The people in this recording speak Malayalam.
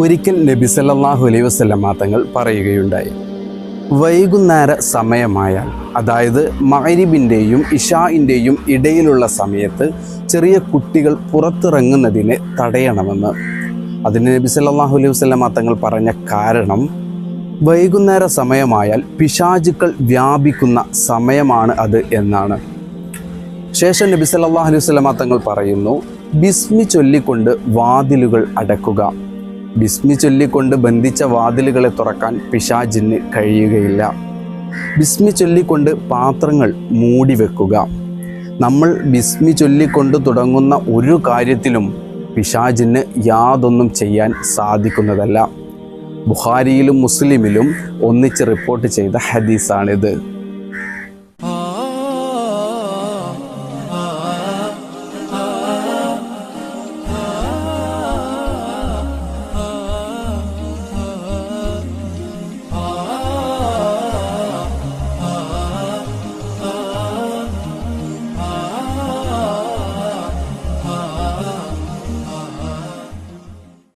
ഒരിക്കൽ നബി സല്ലാഹു അലൈ വസല്ലമ തങ്ങൾ പറയുകയുണ്ടായി. വൈകുന്നേര സമയമായാൽ അതായത് മഹരിബിന്റെയും ഇഷാഇന്റെയും ഇടയിലുള്ള സമയത്ത് ചെറിയ കുട്ടികൾ പുറത്തിറങ്ങുന്നതിനെ തടയണമെന്ന്. അതിന് നബി സല്ലാഹു അലൈഹി വസല്ലമ തങ്ങൾ പറഞ്ഞ കാരണം വൈകുന്നേര സമയമായാൽ പിശാചുക്കൾ വ്യാപിക്കുന്ന സമയമാണ് അത് എന്നാണ്. ശേഷം നബി സല്ലല്ലാഹു അലൈഹി വസല്ലമ തങ്ങൾ പറയുന്നു ബിസ്മി ചൊല്ലിക്കൊണ്ട് വാതിലുകൾ അടക്കുക. ബിസ്മി ചൊല്ലിക്കൊണ്ട് ബന്ധിച്ച വാതിലുകളെ തുറക്കാൻ പിശാജിന് കഴിയുകയില്ല. ബിസ്മി ചൊല്ലിക്കൊണ്ട് പാത്രങ്ങൾ മൂടി വെക്കുക. നമ്മൾ ബിസ്മി ചൊല്ലിക്കൊണ്ട് തുടങ്ങുന്ന ഒരു കാര്യത്തിലും പിശാജിന് യാതൊന്നും ചെയ്യാൻ സാധിക്കുന്നതല്ല. ബുഹാരിയിലും മുസ്ലിമിലും ഒന്നിച്ച് റിപ്പോർട്ട് ചെയ്ത ഹദീസാണിത്.